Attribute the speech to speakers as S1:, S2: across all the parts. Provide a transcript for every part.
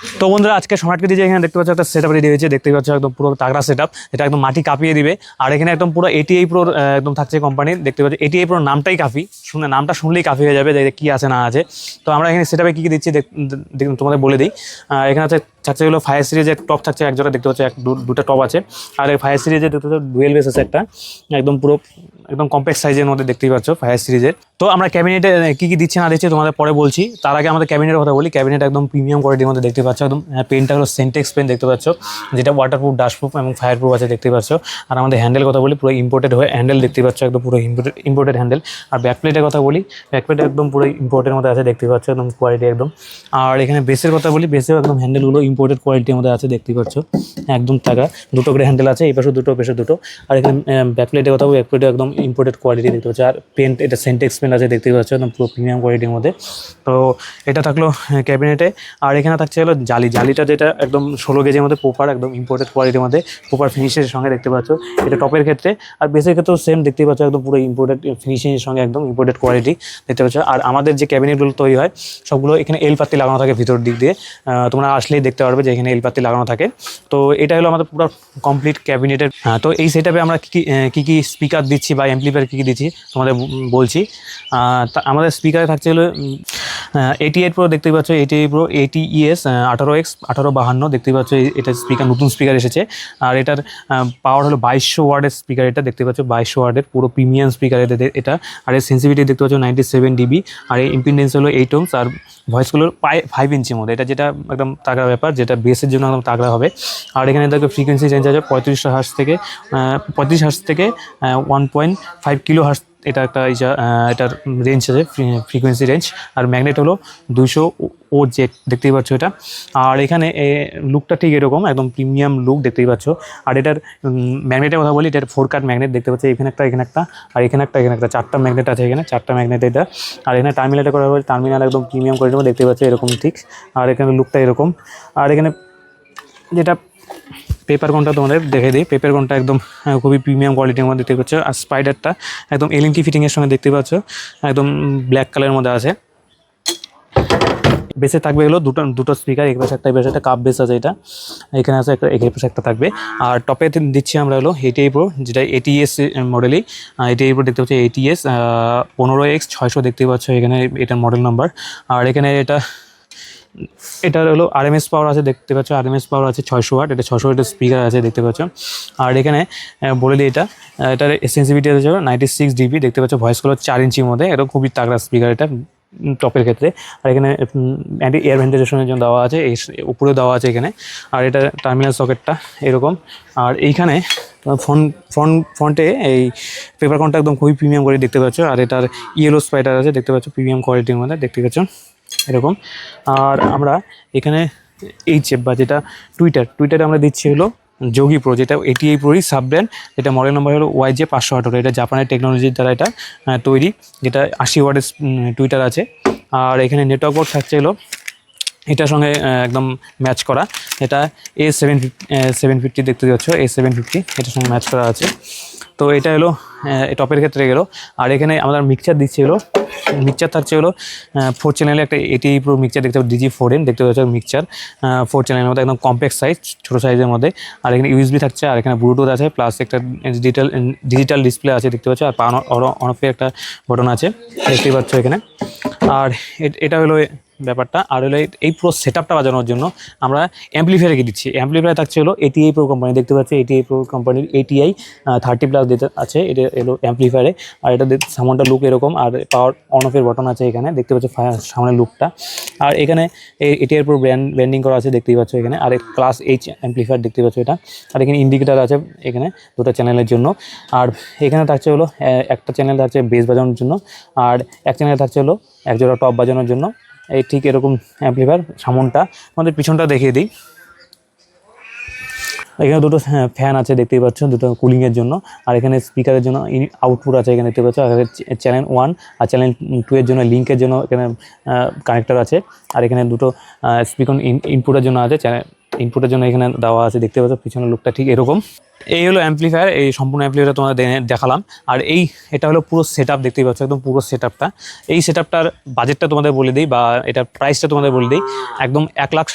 S1: তো বন্ধুরা, আজকে সম্রাটকে দিয়ে এখানে দেখতে পাচ্ছ একটা সেট আপ রেডি হয়েছে। দেখতে পাচ্ছ একদম পুরো তাগড়া সেট আপ এটা একদম মাটি কাঁপিয়ে দিবে। আর এখানে একদম পুরো এটিআই প্রো একদম থাকছে কোম্পানি দেখতে পাচ্ছ এটিআই প্রো নামটাই কাফি শুনে, নামটা শুনলেই কাফি হয়ে যাবে যে কি আছে না আছে। তো আমরা এখানে সেট আপে কী কী দিচ্ছি তোমাদের বলে দিই। এখানে আছে থাকছে হলো ফায়ার সিরিজের টপ থাকছে এক জোড়া দেখতে পাচ্ছ, এক দুটো টপ আছে। আর এই ফায়ার সিরিজের দেখতে পাচ্ছ ডুয়েল বেস আছে একটা, একদম পুরো, একদম কম্প্যাক্ট সাইজের মধ্যে দেখতেই পাচ্ছ ফায়ার সিরিজের তো আমরা ক্যাবিনেটে কী কী দিচ্ছি, না দিচ্ছি তোমাদের পরে বলছি। তার আগে আমাদের ক্যাবিনেটের কথা বলি। ক্যাবিনেট একদম প্রিমিয়াম কোয়ালিটির মধ্যে দেখতে পাচ্ছ, একদম পেনটা হলো সেন্টেক্স পেন দেখতে পাচ্ছ, যেটা ওয়াটারপ্রুফ ডাস্টপ্রুফ এবং ফায়ার প্রুফ আছে দেখতে পাচ্ছ। আর আমাদের হ্যান্ডেল কথা বলি, পুরো ইম্পোর্টেড হয়ে হ্যান্ডেল দেখতে পাচ্ছ, একদম পুরো ইম্পোর্টেড ইম্পোর্টেড হ্যান্ডেল আর ব্যাক প্লেটের কথা বলি ব্যাক প্লেট একদম পুরো ইম্পোর্টের মধ্যে আছে দেখতে পাচ্ছ, একদম কোয়ালিটি একদম। আর এখানে বেসের কথা বলি বেসেও একদম হ্যান্ডেলগুলো ইম্পোর্টেড কোয়ালিটির মধ্যে আছে দেখতে পাচ্ছ। একদম টাকা দুটো করে হ্যান্ডেল আছে, এই পাশে দুটো পেশে দুটো। আর এখানে ব্যাক প্লেটের কথা বলি ব্যাক প্লেটে একদম ইম্পোর্টেড কোয়ালিটি দেখতে পাচ্ছ। আর পেন্ট এটা সেন্টেক্স পেন্ট আছে দেখতে পাচ্ছ, একদম পুরো প্রিমিয়াম কোয়ালিটির মধ্যে। তো এটা থাকল ক্যাবিনেটে আর এখানে থাকছে হলো জালি। জালিটা যেটা একদম ষোলো কেজির মধ্যে পোপার একদম ইম্পোর্টেড কোয়ালিটির মধ্যে পোপার ফিনিশের সঙ্গে দেখতে পাচ্ছ। এটা টপের ক্ষেত্রে। আর বেসের ক্ষেত্রেও সেম দেখতে পাচ্ছ, একদম পুরো ইম্পোর্টেড ফিনিশিংয়ের সঙ্গে একদম ইম্পোর্টেড কোয়ালিটি দেখতে পাচ্ছ। আর আমাদের যে ক্যাবিনেটগুলো তৈরি হয়, সবগুলো এখানে এল পাত্তি লাগানো থাকে ভিতর দিক দিয়ে। তোমরা আসলেই দেখতে পারবে যে এখানে এল লাগানো থাকে। তো এটা হলো আমাদের পুরো কমপ্লিট ক্যাবিনেটের তো এই সেটআপে আমরা কী কী স্পিকার দিচ্ছি বা অ্যাম্পলিফায়ার কী কী দিচ্ছি তোমাদের বলছি। আমাদের স্পিকারে থাকছে হলো এইটি এইট প্রো দেখতে পাচ্ছ eighty eight pro eighty ES আঠারো এক্স আঠারো বাহান্ন দেখতে পাচ্ছ এটা স্পিকার নতুন স্পিকার এসেছে। আর এটার পাওয়ার হলো বাইশশো ওয়ার্ডের স্পিকার এটা দেখতে পাচ্ছ বাইশশো ওয়ার্ডের পুরো প্রিমিয়াম স্পিকার এটা। আর এর সেন্সিভিটি দেখতে পাচ্ছ নাইনটি সেভেন ডিবি আর এই ইম্পিডেন্স হলো এইট ওমস আর ভয়েসগুলো প্রায় ফাইভ ইঞ্চির মধ্যে। এটা যেটা একদম তাগড়া ব্যাপার, যেটা বেসের জন্য একদম তাগড়া হবে। আর এখানে দেখো ফ্রিকোয়েন্সি চেঞ্জ আছে পঁয়ত্রিশ হার্স থেকে পঁয়ত্রিশ হার্স থেকে one point five kilo hertz এটা একটা এই এটার রেঞ্জ আছে ফ্রিকোয়েন্সি রেঞ্জ আর ম্যাগনেট হলো দুশো ও জেড দেখতেই পাচ্ছ এটা। আর এখানে লুকটা ঠিক এরকম, একদম প্রিমিয়াম লুক দেখতেই পাচ্ছ। আর এটার ম্যাগনেটের কথা বলি, এটার ফোর কাট ম্যাগনেট দেখতে পাচ্ছ, এখানে একটা এখানে একটা, আর এখানে একটা এখানে একটা, চারটা ম্যাগনেট আছে এখানে, চারটা ম্যাগনেট এটা। আর এখানে টার্মিনালটা করা হয়েছে টার্মিনাল একদম প্রিমিয়াম কোয়ালিটির দেখতে পাচ্ছ এরকম ঠিক। আর এখানে লুকটা এরকম। আর এখানে যেটা পেপার কোনটা তোমাদের দেখে দিই। পেপার কোনটা একদম খুবই প্রিমিয়াম কোয়ালিটির মধ্যে দেখতে পাচ্ছ। আর স্পাইডারটা একদম এলএনটি ফিটিংয়ের সঙ্গে দেখতে পাচ্ছ। একদম ব্ল্যাক কালারের মধ্যে আছে। বেসে থাকবে হলো দুটো দুটো স্পিকার এক পাশে একটা পাশে একটা কাপ বেস আছে এটা। এখানে আছে একটা, এখানে পাশে একটা থাকবে। আর টপে দিচ্ছি আমরা হলো এটিআই প্রো যেটা এটিএস মডেলই এটিআই প্রো দেখতে পাচ্ছি এটিএস পনেরো এক্স ছয়শো দেখতে পাচ্ছ এখানে এটার মডেল নাম্বার আর এখানে এটা এটার হলো আরএমএস পাওয়ার আছে, দেখতে পাচ্ছ? আরএমএস পাওয়ার আছে ছয়শো ওয়াট এটা ছশো ওয়াটের স্পিকার আছে, দেখতে পাচ্ছ? আর এখানে বলে দিই এটা এটার সেন্সিভিটি আছে নাইনটি সিক্স ডিবি দেখতে পাচ্ছ? ভয়েস কলার চার ইঞ্চির মধ্যে, এটা খুবই তাগড়া স্পিকার এটা টপের ক্ষেত্রে। আর এখানে অ্যান্টি এয়ার ভেন্টিলেশনের জন্য দেওয়া আছে এই উপরে দেওয়া আছে এখানে। আর এটা টার্মিনাল সকেটটা এরকম। আর এইখানে ফোন ফোন ফ্রন্টে এই পেপার কনটা একদম খুবই প্রিমিয়াম করে দেখতে পাচ্ছ? আর এটার ইয়েলো স্পাইডার আছে, দেখতে পাচ্ছ? প্রিমিয়াম কোয়ালিটির মধ্যে, দেখতে পাচ্ছ? এরকম। আর আমরা এখানে এই চেপ বা যেটা টুইটার টুইটারে আমরা দিচ্ছি হলো যোগী প্রো যেটা এটিআই প্রোরই সাব ব্র্যান্ড এটা মডেল নাম্বার হলো ওয়াই জে পাঁচশো আঠারো। এটা জাপানের টেকনোলজির দ্বারা এটা তৈরি, যেটা আশি ওয়ার্ডের টুইটার আছে। আর এখানে নেটওয়ার্ক বোর্ড থাকছে হলো, এটার সঙ্গে একদম ম্যাচ করা। এটা এ সেভেন সেভেন ফিফটি দেখতে পাচ্ছ এ সেভেন ফিফটি এটার সঙ্গে ম্যাচ করা আছে। তো এটা হলো টপের ক্ষেত্রে গেলো। আর এখানে আমরা মিক্সচার দিচ্ছে হলো মিক্সচার থাকছে হলো ফোর চ্যানেলে একটা এটি প্রো মিক্সচার দেখতে পাচ্ছ ডিজি ফোর এন দেখতে পাচ্ছ মিক্সচার ফোর চ্যানেলের মধ্যে একদম কম্প্যাক্ট সাইজ ছোটো সাইজের মধ্যে। আর এখানে ইউএসবি থাকছে, আর এখানে ব্লুটুথ আছে প্লাস একটা ডিজিটাল ডিজিটাল ডিসপ্লে আছে, দেখতে পাচ্ছ। আর পান অন অফে একটা বটন আছে, দেখতেই পাচ্ছ এখানে। আর এটা হলো ব্যাপারটা। আর হলো এই- পুরো সেট আপটা বাজানোর জন্য আমরা অ্যাম্পলিফায়ার রেখে দিচ্ছি। অ্যাম্পলিফায়ার থাকছে হলো এটিআই প্রো কোম্পানি দেখতে পাচ্ছি এটিআই প্রো কোম্পানির এটিআই থার্টি প্লাস দিতে আছে। এটা এলো অ্যাম্পলিফায়ারে আর এটা সামনটা লুক এরকম। আর পাওয়ার অন অফের বটন আছে এখানে। দেখতে পাচ্ছ সামনের লুকটা আর এখানে এই এটিআই প্রো ব্র্যান্ড ব্র্যান্ডিং করা আছে, দেখতেই পাচ্ছ এখানে। আর ক্লাস এইচ অ্যাম্পলিফায়ার দেখতে পাচ্ছ এটা। আর এখানে ইন্ডিকেটার আছে এখানে দুটো চ্যানেলের জন্য। আর এখানে থাকছে হলো একটা চ্যানেল থাকছে বেস বাজানোর জন্য। আর এক চ্যানেল থাকছে হলো, এক জোড়া টপ বাজানোর জন্য। এই ঠিক এরকম অ্যাম্পলিফায়ার সামনটা। আমাদের পিছনটা দেখিয়ে দিই। এখানে দুটো ফ্যান আছে, দেখতেই পাচ্ছ, দুটো কুলিংয়ের জন্য। আর এখানে স্পিকারের জন্য আউটপুট আছে, এখানে দেখতে পাচ্ছ আর চ্যানেল ওয়ান আর চ্যানেল টু এর জন্য লিঙ্কের জন্য এখানে কানেক্টার আছে। আর এখানে দুটো স্পিকার ইনপুটের জন্য আছে চ্যানেল ইনপুটের জন্য এখানে দেওয়া আছে, দেখতে পাচ্ছ পিছনের লুকটা ঠিক এরকম। এই হলো অ্যাম্পলিফায়ার এই সম্পূর্ণ অ্যাম্পলিফায়ার তোমাদের দেখালাম। আর এই, এটা হলো পুরো সেট আপ দেখতেই পাচ্ছ একদম পুরো সেট আপটা এই সেট আপটার বাজেটটা তোমাদের বলে দিই, বা এটার প্রাইসটা তোমাদের বলে দিই। একদম এক লাখ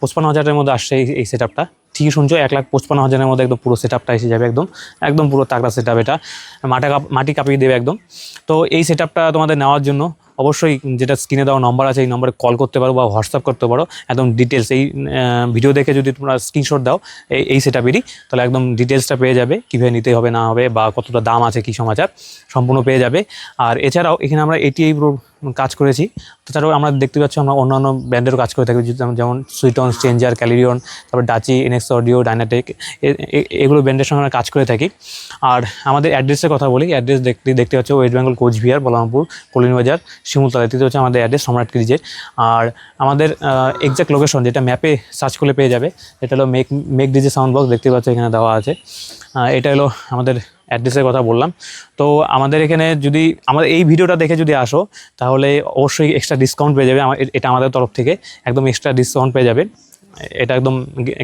S1: পঁচপান্ন হাজারের মধ্যে আসছে এই এই সেট আপটা ঠিকই শুনছো, এক লাখ পঁচপান্ন হাজারের মধ্যে একদম পুরো সেট আপটা এসে যাবে একদম। একদম পুরো তাগড়া সেট আপ এটা। মাটা কাপ, মাটি কাঁপিয়ে দেবে একদম। তো এই সেট আপটা তোমাদের নেওয়ার জন্য অবশ্যই যেটা স্ক্রিনে দেওয়া নম্বর আছে, এই নম্বরে কল করতে পারো বা হোয়াটসঅ্যাপ করতে পারো। একদম ডিটেলস এই ভিডিও দেখে যদি তোমরা স্ক্রিনশট দাও, এই এই সেট আপেরই তাহলে একদম ডিটেলসটা পেয়ে যাবে, কীভাবে নিতে হবে, না হবে, বা কতটা দাম আছে, কী সমাচার সম্পূর্ণ পেয়ে যাবে। আর এছাড়াও এখানে আমরা এটিআই প্রো কাজ করেছি। তাছাড়াও আমরা দেখতে পাচ্ছি আমরা অন্যান্য ব্র্যান্ডেরও কাজ করে থাকি, যেমন- সুইটন স্ট্রেঞ্জার ক্যালিরিয়ন তারপর ডাচি এনএক্স অডিও ডাইনাটেক এগুলো ব্র্যান্ডের সঙ্গে আমরা কাজ করে থাকি। আর আমাদের অ্যাড্রেসের কথা বলি, অ্যাড্রেস দেখতে দেখতে পাচ্ছি ওয়েস্ট বেঙ্গল কোচবিহার বলরামপুর কলিনবাজার শিমুলতলা দ্বিতীয় হচ্ছে আমাদের অ্যাড্রেস সম্রাট ক্রিজের আর আমাদের এক্সাক্ট লোকেশন যেটা ম্যাপে সার্চ করলে পেয়ে যাবে এটা হলো make make DJ sound box দেখতে পাচ্ছ এখানে দেওয়া আছে। এটা হলো আমাদের অ্যাড্রেসের কথা বললাম। তো আমাদের এখানে যদি আমাদের এই ভিডিওটা দেখে যদি আসো, তাহলে অবশ্যই এক্সট্রা ডিসকাউন্ট পেয়ে যাবে। এটা আমাদের তরফ থেকে একদম এক্সট্রা ডিসকাউন্ট পেয়ে যাবে। এটা একদম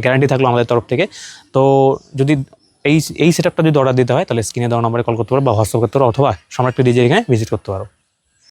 S1: গ্যারান্টি থাকল আমাদের তরফ থেকে। তো যদি এই এই সেট যদি অর্ডার দিতে হয়, তাহলে স্ক্রিনে দেওয়া নম্বরে কল করতে পারো বা হোয়াটসঅ্যাপ করতে পারো অথবা সম্রাট ডিজে এখানে ভিজিট করতে পারো।